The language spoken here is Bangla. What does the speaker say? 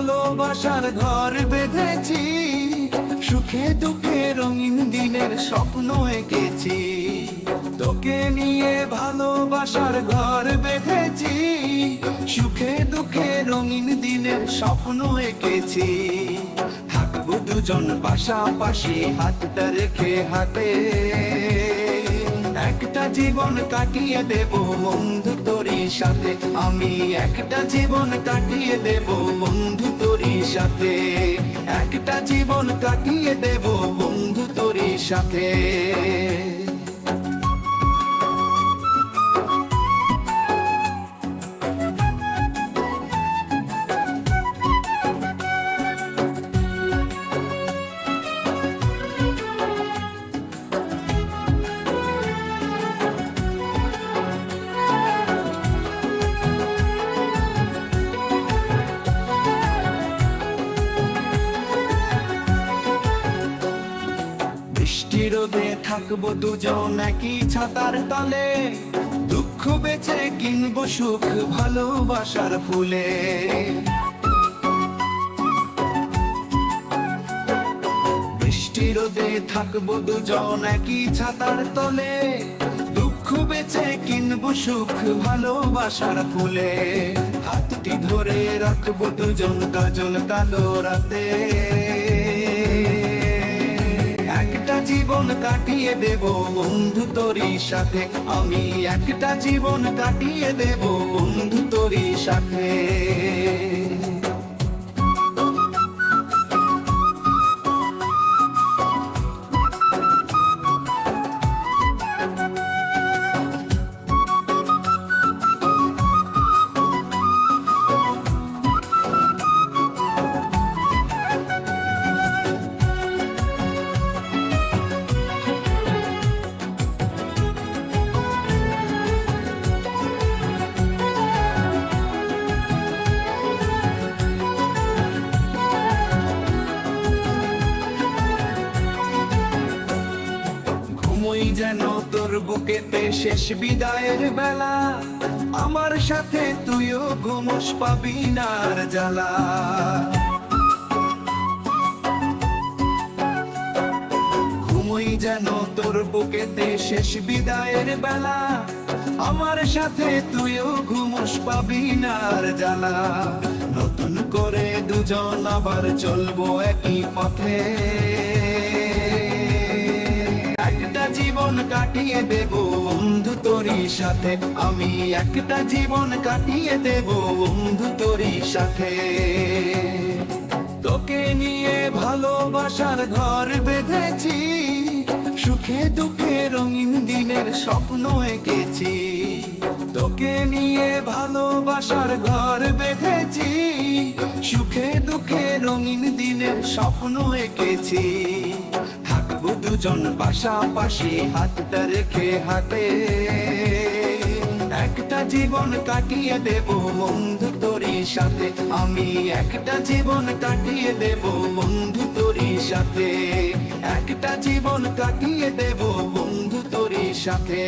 ভালোবাসার ঘর বেঁধেছি, সুখে দুঃখে রঙিন দিনের স্বপ্ন এঁকেছি। তোকে নিয়ে ভালোবাসার ঘর বেঁধেছি, সুখে দুঃখে রঙিন দিনের স্বপ্ন এঁকেছি। থাকব দুজন পাশাপাশি, হাতটা রেখে হাতে একটা জীবন কাটিয়ে দেব বন্ধু তোরই সাথে। আমি একটা জীবন কাটিয়ে দেব বন্ধু তোরই সাথে। একটা জীবন কাটিয়ে দেব বন্ধু তোরই সাথে। বৃষ্টি রোদে থাকব দুজন একই ছাতার তলে। দুঃখ বেছে কিনবো সুখ ভালোবাসার ফুলে। বৃষ্টি রোদে থাকব দুজন একই ছাতার তলে। দুঃখ বেছে কিনবো সুখ ভালোবাসার ফুলে। হাতটি ধরে রাখব দুজন, কাজল কালো রাতে। কাটিয়ে দেব বন্ধু তোরই সাথে। আমি একটা জীবন কাটিয়ে দেব বন্ধু তোরই সাথে। ঘুমোই যেন তোর বুকেতে শেষ বিদায়ের বেলা। আমার সাথে তুইও ঘুমোস পাবি না আর জ্বালা। যেন তোর বুকেতে শেষ বিদায়ের বেলা। আমার সাথে তুইও ঘুমোস পাবি না আর জ্বালা। নতুন করে দুজন আবার চলবো একই পথে। একটা জীবন কাটিয়ে দেব। বন্ধু, তোরই সাথে আমি একটা জীবন কাটিয়ে দেব। বন্ধু, তোরই সাথে। তোকে নিয়ে ভালোবাসার ঘর বেঁধেছি, সুখে দুঃখে রঙিন দিনের স্বপ্ন এঁকেছি। তোকে নিয়ে ভালোবাসার ঘর বেঁধেছি, সুখে দুঃখে রঙিন দিনের স্বপ্ন এঁকেছি। দুজন পাশাপাশি হাতটা রেখে হাতে একটা জীবন কাটিয়ে দেব বন্ধু তোরই সাথে। আমি একটা জীবন কাটিয়ে দেব বন্ধু তোরই সাথে। একটা জীবন কাটিয়ে দেব বন্ধু তোরই সাথে।